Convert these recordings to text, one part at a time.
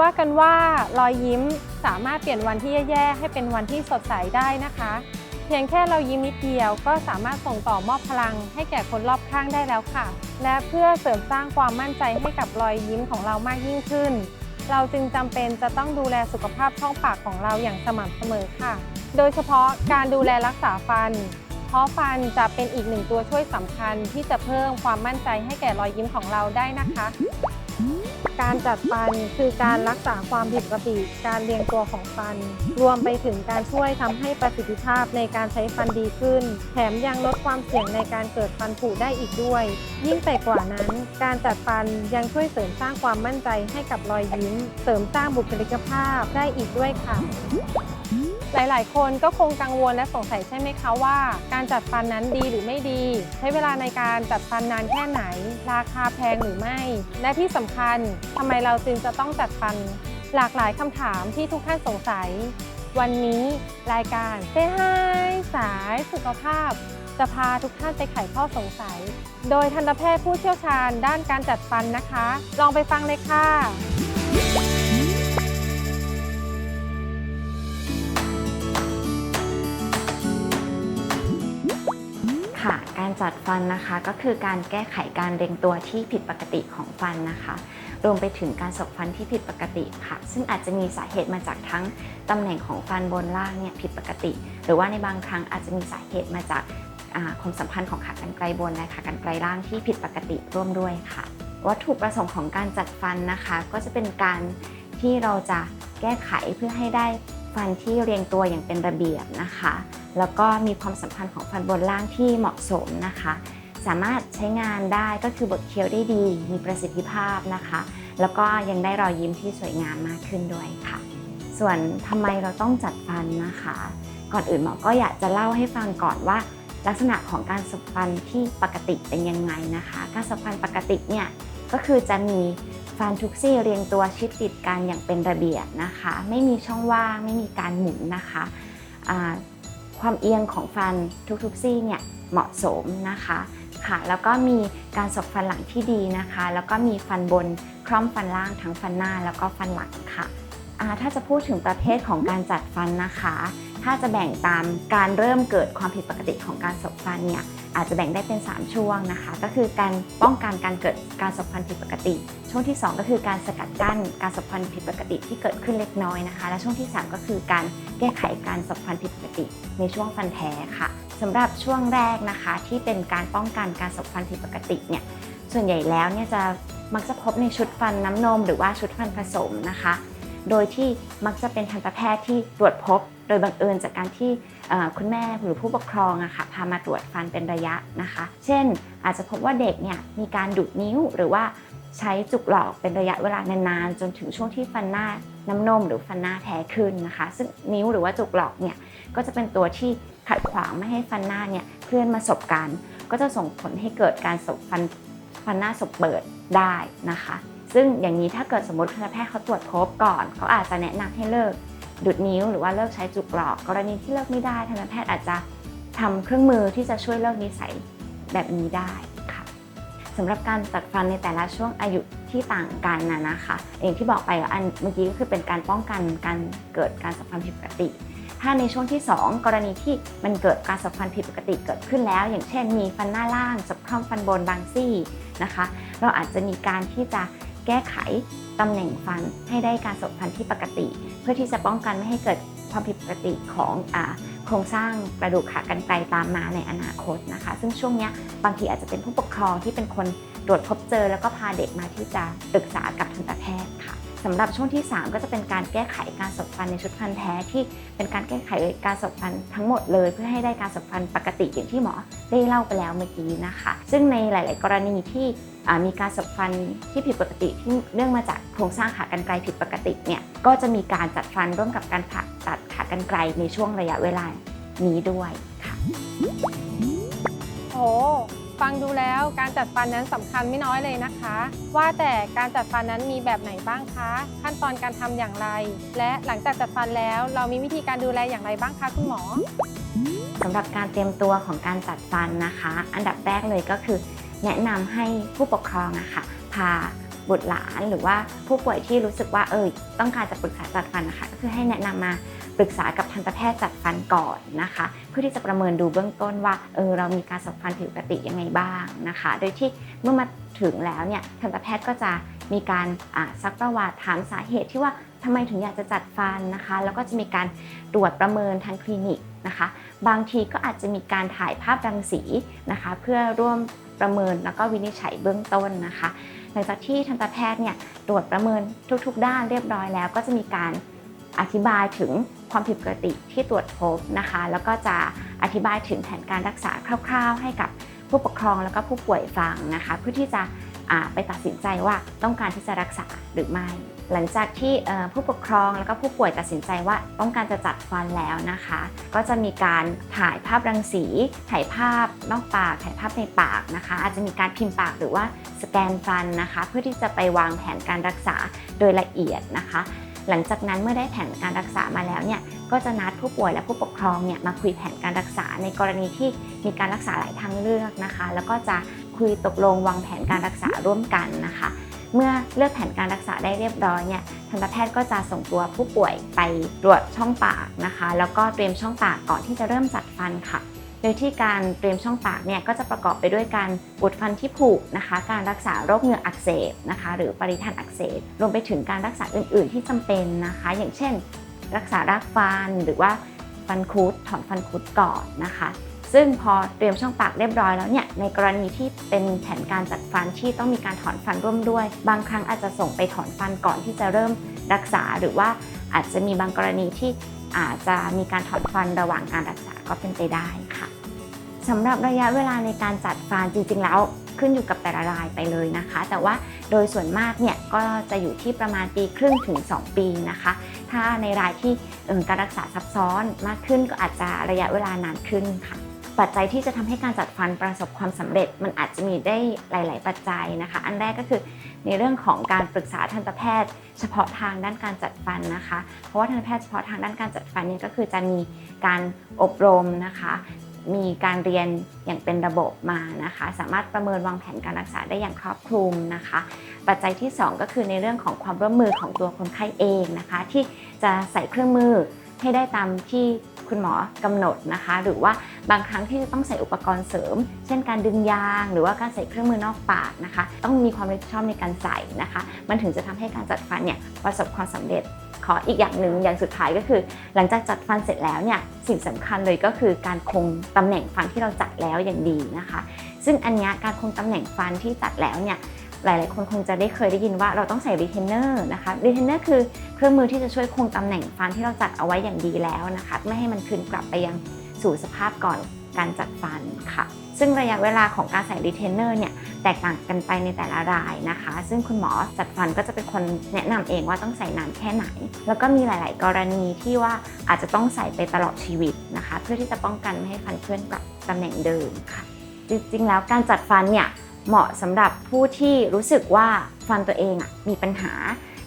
ว่ากันว่ารอยยิ้มสามารถเปลี่ยนวันที่แย่ๆให้เป็นวันที่สดใสได้นะคะ เพียงแค่เรายิ้มนิดเดียวก็สามารถส่งต่อมอบพลัง ให้แก่คนรอบข้างได้แล้วค่ะ และเพื่อเสริมสร้างความมั่นใจให้กับรอยยิ้มของเรามากยิ่งขึ้น เราจึงจำเป็นจะต้องดูแลสุขภาพช่องปากของเราอย่างสม่ำเสมอค่ะ โดยเฉพาะการดูแลรักษาฟันเพราะฟันจะเป็นอีกหนึ่งตัวช่วยสำคัญที่จะเพิ่มความมั่นใจให้แก่รอยยิ้มของเราได้นะคะ การจัดฟันคือการรักษาความผิดปกติ การเรียงตัวของฟัน รวมไปถึงการช่วยทำให้ประสิทธิภาพในการใช้ฟันดีขึ้น แถมยังลดความเสี่ยงในการเกิดฟันผุได้อีกด้วย ยิ่งไปกว่านั้น การจัดฟันยังช่วยเสริมสร้างความมั่นใจให้กับรอยยิ้ม เสริมสร้างบุคลิกภาพได้อีกด้วยค่ะ หลาย ๆ คนก็คงกังวลและสงสัยใช่ไหมคะว่า การจัดฟันนั้นดีหรือไม่ดี ใช้เวลาในการจัดฟันนานแค่ไหน ราคาแพงหรือไม่ และที่สำคัญทำไมเราจึงจะต้องจัดฟัน หลากหลายคำถามที่ทุกท่านสงสัย วันนี้รายการเซฮายสายสุขภาพ จะพาทุกท่านไปไขข้อสงสัย โดยทันตแพทย์ผู้เชี่ยวชาญด้านการจัดฟันนะคะ ลองไปฟังเลยค่ะ การจัดฟันนะคะ ก็คือการแก้ไขการเรียงตัวที่ผิดปกติของฟันนะคะ รวมไปถึงการสบฟันที่ผิดปกติค่ะ ซึ่งอาจจะมีสาเหตุมาจากทั้งตำแหน่งของฟันบนล่างเนี่ยผิดปกติ หรือว่าในบางครั้งอาจจะมีสาเหตุมาจากความสัมพันธ์ของขากรรไกรบนและขากรรไกรล่างที่ผิดปกติร่วมด้วยค่ะ วัตถุประสงค์ของการจัดฟันนะคะ ก็จะเป็นการที่เราจะแก้ไขเพื่อให้ได้ ฟันที่เรียงตัวอย่างเป็นระเบียบนะคะ แล้วก็มีความสัมพันธ์ของฟันบนล่างที่เหมาะสมนะคะ สามารถใช้งานได้ก็คือบดเคี้ยวได้ดี มีประสิทธิภาพนะคะ แล้วก็ยังได้รอยยิ้มที่สวยงามมากขึ้นด้วยค่ะ ส่วนทำไมเราต้องจัดฟันนะคะ ก่อนอื่นหมอก็อยากจะเล่าให้ฟังก่อนว่า ลักษณะของการสบฟันที่ปกติเป็นยังไงนะคะ การสบฟันปกติเนี่ยก็คือจะมี ฟันทุกซี่เรียงตัวชิดติดกันอย่างเป็นระเบียบนะคะ ไม่มีช่องว่างไม่มีการหมุนนะคะความเอียงของฟันทุกๆซี่เนี่ยเหมาะสมนะคะค่ะ แล้วก็มีการสบฟันหลังที่ดีนะคะ แล้วก็มีฟันบนคล่อมฟันล่างทั้งฟันหน้าแล้วก็ฟันหลังค่ะถ้าจะพูดถึงประเภทของการจัดฟันนะคะ ถ้าจะแบ่งตามการเริ่มเกิดความผิดปกติของการสบฟันเนี่ยอาจจะแบ่งได้เป็น 3 ช่วงนะคะ ก็คือการป้องกันการเกิดการสบฟันผิดปกติ ช่วงที่ 2 ก็คือการสกัดกั้นการสบฟันผิดปกติที่เกิดขึ้นเล็กน้อยนะคะ และช่วงที่ 3 ก็คือการแก้ไขการสบฟันผิดปกติ ในช่วงฟันแท้ค่ะสำหรับช่วงแรกนะคะ ที่เป็นการป้องกันการสบฟันผิดปกติเนี่ยส่วนใหญ่แล้วเนี่ยจะมักจะพบในชุดฟันน้ำนม หรือว่าชุดฟันผสมนะคะ โดยที่มักจะเป็นทันตแพทย์ที่ตรวจพบ โดยบังเอิญจากการที่คุณแม่หรือผู้ปกครองอะค่ะพามาตรวจฟันเป็นระยะนะคะ เช่น อาจจะพบว่าเด็กเนี่ยมีการดูดนิ้วหรือว่าใช้จุกหลอกเป็นระยะเวลานานๆ จนถึงช่วงที่ฟันหน้าน้ำนมหรือฟันหน้าแท้ขึ้นนะคะ ซึ่งนิ้วหรือว่าจุกหลอกเนี่ยก็จะเป็นตัวที่ขัดขวางไม่ให้ฟันหน้าเนี่ยเคลื่อนมาสบกัน ก็จะส่งผลให้เกิดการสบฟันฟันหน้าสบเปิดได้นะคะ ซึ่งอย่างนี้ถ้าเกิดสมมติทันตแพทย์เขาตรวจพบก่อน เขาอาจจะแนะนำให้เลิกดูดนิ้วหรือว่าเลิกใช้จุกหลอก กรณีที่เลิกไม่ได้ทันตแพทย์อาจจะทำเครื่องมือที่จะช่วยเลิกนิสัยแบบนี้ได้ค่ะสำหรับการตัดฟันในแต่ละช่วงอายุที่ต่างกันนะนะคะอย่างที่บอกไปอันเมื่อกี้ก็คือเป็นการป้องกันการเกิดการสับฟันผิดปกติ ถ้าในช่วงที่ 2 กรณีที่มันเกิดการสับฟันผิดปกติเกิดขึ้นแล้ว อย่างเช่น มีฟันหน้าล่างสับคล่อมฟันบนบางซี่นะคะ เราอาจจะมีการที่จะ ก้ไขตำแหน่งฟันให้ได้การสบฟันที่ปกติ เพื่อที่จะป้องกันไม่ให้เกิดความผิดปกติของอโครงสร้างกระดูกขากรรไกรตามมาในอนาคตนะคะ ซึ่งช่วงนี้บางทีอาจจะเป็นผู้ปกครองที่เป็นคนตรวจพบเจอ แล้วก็พาเด็กมาที่จะปรึกษากับทันตแพทย์ค่ะสำหรับช่วงที่ 3 ก็จะเป็นการแก้ไขการสบฟันในชุดฟันแท้ที่เป็นการแก้ไขการสบฟันทั้งหมดเลย เพื่อให้ได้การสบฟันปกติอย่างที่หมอได้เล่าไปแล้วเมื่อกี้นะคะ ซึ่งในหลาย ๆ กรณีที่มีการสบฟันที่ผิดปกติที่เนื่องมาจากโครงสร้างขากรรไกรผิดปกติเนี่ยก็จะมีการจัดฟันร่วมกับการผ่าตัดขากรรไกรในช่วงระยะเวลานี้ด้วยค่ะโอ้ฟังดูแล้วการจัดฟันนั้นสำคัญไม่น้อยเลยนะคะ ว่าแต่การจัดฟันนั้นมีแบบไหนบ้างคะ ขั้นตอนการทำอย่างไร และหลังจากจัดฟันแล้วเรามีวิธีการดูแลอย่างไรบ้างคะคุณหมอสำหรับการเตรียมตัวของการจัดฟันนะคะ อันดับแรกเลยก็คือ แนะนำให้ผู้ปกครองอะค่ะพาบุตรหลานหรือว่าผู้ป่วยที่รู้สึกว่าเออต้องการจะปรึกษาจัดฟันนะคะก็คือให้แนะนำมาปรึกษากับทันตแพทย์จัดฟันก่อนนะคะ เพื่อที่จะประเมินดูเบื้องต้นว่าเออเรามีการสับฟันผิดปกติยังไงบ้างนะคะ โดยที่เมื่อมาถึงแล้วเนี่ยทันตแพทย์ก็จะมีการซักประวัติถามสาเหตุที่ว่าทำไมถึงอยากจะจัดฟันนะคะ แล้วก็จะมีการตรวจประเมินทางคลินิกนะคะ บางทีก็อาจจะมีการถ่ายภาพรังสีนะคะ เพื่อร่วม ประเมินแล้วก็วินิจฉัยเบื้องต้นนะคะ หลังจากที่ทันตแพทย์เนี่ยตรวจประเมินทุกๆ ด้านเรียบร้อยแล้ว ก็จะมีการอธิบายถึงความผิดปกติที่ตรวจพบนะคะ แล้วก็จะอธิบายถึงแผนการรักษาคร่าวๆ ให้กับผู้ปกครองแล้วก็ผู้ป่วยฟังนะคะ เพื่อที่จะไปตัดสินใจว่าต้องการที่จะรักษาหรือไม่ หลังจากที่ผู้ปกครองแล้วก็ผู้ป่วยตัดสินใจว่าต้องการจะจัดฟันแล้วนะคะ ก็จะมีการถ่ายภาพรังสี ถ่ายภาพนอกปาก ถ่ายภาพในปากนะคะ อาจจะมีการพิมพ์ปากหรือว่าสแกนฟันนะคะ เพื่อที่จะไปวางแผนการรักษาโดยละเอียดนะคะ หลังจากนั้นเมื่อได้แผนการรักษามาแล้วเนี่ยก็จะนัดผู้ป่วยและผู้ปกครองเนี่ยมาคุยแผนการรักษาในกรณีที่มีการรักษาหลายทางเลือกนะคะ แล้วก็จะคุยตกลงวางแผนการรักษาร่วมกันนะคะ เมื่อเลือกแผนการรักษาได้เรียบร้อยเนี่ยทันตแพทย์ก็จะส่งตัวผู้ป่วยไปตรวจช่องปากนะคะ แล้วก็เตรียมช่องปากก่อนที่จะเริ่มจัดฟันค่ะ โดยที่การเตรียมช่องปากเนี่ยก็จะประกอบไปด้วยการอุดฟันที่ผุนะคะ การรักษาโรคเหงือกอักเสบนะคะ หรือปริทันอักเสบรวมไปถึงการรักษาอื่น ๆ ที่จำเป็นนะคะ อย่างเช่น รักษารากฟันหรือว่าฟันคุดถอนฟันคุดก่อนนะคะ ซึ่งพอเตรียมช่องปากเรียบร้อยแล้วเนี่ยในกรณีที่เป็นแผนการจัดฟันที่ต้องมีการถอนฟันร่วมด้วย บางครั้งอาจจะส่งไปถอนฟันก่อนที่จะเริ่มรักษา หรือว่าอาจจะมีบางกรณีที่อาจจะมีการถอนฟันระหว่างการรักษาก็เป็นไปได้ค่ะสำหรับระยะเวลาในการจัดฟันจริงๆแล้วขึ้นอยู่กับแต่ละรายไปเลยนะคะ แต่ว่าโดยส่วนมากเนี่ยก็จะอยู่ที่ประมาณปีครึ่งถึง 2 ปีนะคะ ถ้าในรายที่การรักษาซับซ้อนมากขึ้นก็อาจจะระยะเวลานานขึ้นค่ะ ปัจจัยที่จะทำให้การจัดฟันประสบความสำเร็จ มันอาจจะมีได้หลาย ๆ ปัจจัยนะคะ อันแรกก็คือในเรื่องของการปรึกษาทันตแพทย์ เฉพาะทางด้านการจัดฟันนะคะ เพราะว่าทันตแพทย์เฉพาะทางด้านการจัดฟันเนี่ยก็คือจะมีการอบรมนะคะมีการเรียนอย่างเป็นระบบมานะคะ สามารถประเมินวางแผนการรักษาได้อย่างครอบคลุมนะคะ ปัจจัยที่ 2 ก็คือในเรื่องของความร่วมมือของตัวคนไข้เองนะคะ ที่จะใส่เครื่องมือให้ได้ตามที่ คุณหมอกำหนดนะคะ หรือว่าบางครั้งที่จะต้องใส่อุปกรณ์เสริม เช่นการดึงยาง หรือว่าการใส่เครื่องมือนอกปากนะคะ ต้องมีความรับผิดชอบในการใส่นะคะ มันถึงจะทำให้การจัดฟันเนี่ยประสบความสำเร็จขออีกอย่างหนึ่งอย่างสุดท้ายก็คือ หลังจากจัดฟันเสร็จแล้วเนี่ยสิ่งสำคัญเลยก็คือการคงตำแหน่งฟันที่เราจัดแล้วอย่างดีนะคะ ซึ่งอันนี้การคงตำแหน่งฟันที่จัดแล้วเนี่ย หลาย ๆ คนคงจะได้เคยได้ยินว่าเราต้องใส่รีเทนเนอร์นะคะรีเทนเนอร์คือเครื่องมือที่จะช่วยคงตำแหน่งฟันที่เราจัดเอาไว้อย่างดีแล้วนะคะไม่ให้มันคืนกลับไปยังสู่สภาพก่อนการจัดฟันค่ะ ซึ่งระยะเวลาของการใส่รีเทนเนอร์เนี่ยแตกต่างกันไปในแต่ละรายนะคะ ซึ่งคุณหมอจัดฟันก็จะเป็นคนแนะนำเองว่าต้องใส่นานแค่ไหน แล้วก็มีหลาย ๆ กรณีที่ว่าอาจจะต้องใส่ไปตลอดชีวิตนะคะ เพื่อที่จะป้องกันไม่ให้ฟันเคลื่อนกลับตำแหน่งเดิมค่ะ จริง ๆ แล้วการจัดฟันเนี่ย เหมาะสำหรับผู้ที่รู้สึกว่าฟันตัวเองมีปัญหา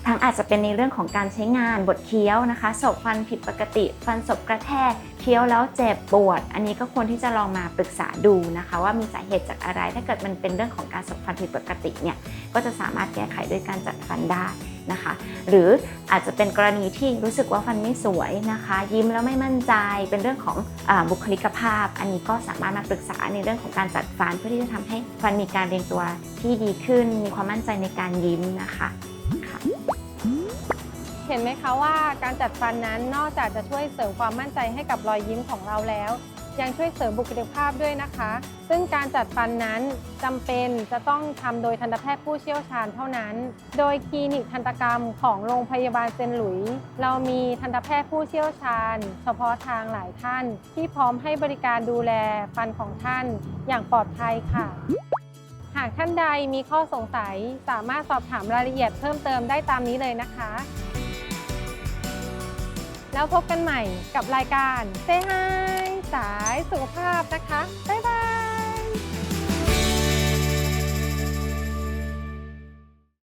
ทั้งอาจจะเป็นในเรื่องของการใช้งานบดเคี้ยวนะคะศพฟันผิดปกติ ฟันศพกระแทกเคี้ยวแล้วเจ็บปวด อันนี้ก็ควรที่จะลองมาปรึกษาดูนะคะ ว่ามีสาเหตุจากอะไรถ้าเกิดมันเป็นเรื่องของการศพฟันผิดปกติเนี่ยก็จะสามารถแก้ไขด้วยการจัดฟันได้ นะคะ หรืออาจจะเป็นกรณีที่รู้สึกว่าฟันไม่สวยนะคะ ยิ้มแล้วไม่มั่นใจเป็นเรื่องของอบุคลิกภาพ อันนี้ก็สามารถมาปรึกษาในเรื่องของการจัดฟันเพื่อที่จะทำให้ฟันมีการเรียงตัวที่ดีขึ้น มีความมั่นใจในการยิ้มนะคะ ห็นไหมคะว่าการจัดฟันนั้นนอกจากจะช่วยเสริมความมั่นใจให้กับรอยยิ้มของเราแล้ว ยังช่วยเสริมบุคลิกภาพด้วยนะคะ ซึ่งการจัดฟันนั้นจำเป็นจะต้องทำโดยทันตแพทย์ผู้เชี่ยวชาญเท่านั้น โดยคลินิกทันตกรรมของโรงพยาบาลเซนหลุย เรามีทันตแพทย์ผู้เชี่ยวชาญ เฉพาะทางหลายท่าน ที่พร้อมให้บริการดูแลฟันของท่านอย่างปลอดภัยค่ะหากท่านใดมีข้อสงสัย สามารถสอบถามรายละเอียดเพิ่มเติมได้ตามนี้เลยนะคะ แล้วพบกันใหม่กับรายการเซฮายสายสุขภาพนะคะ บ๊ายบาย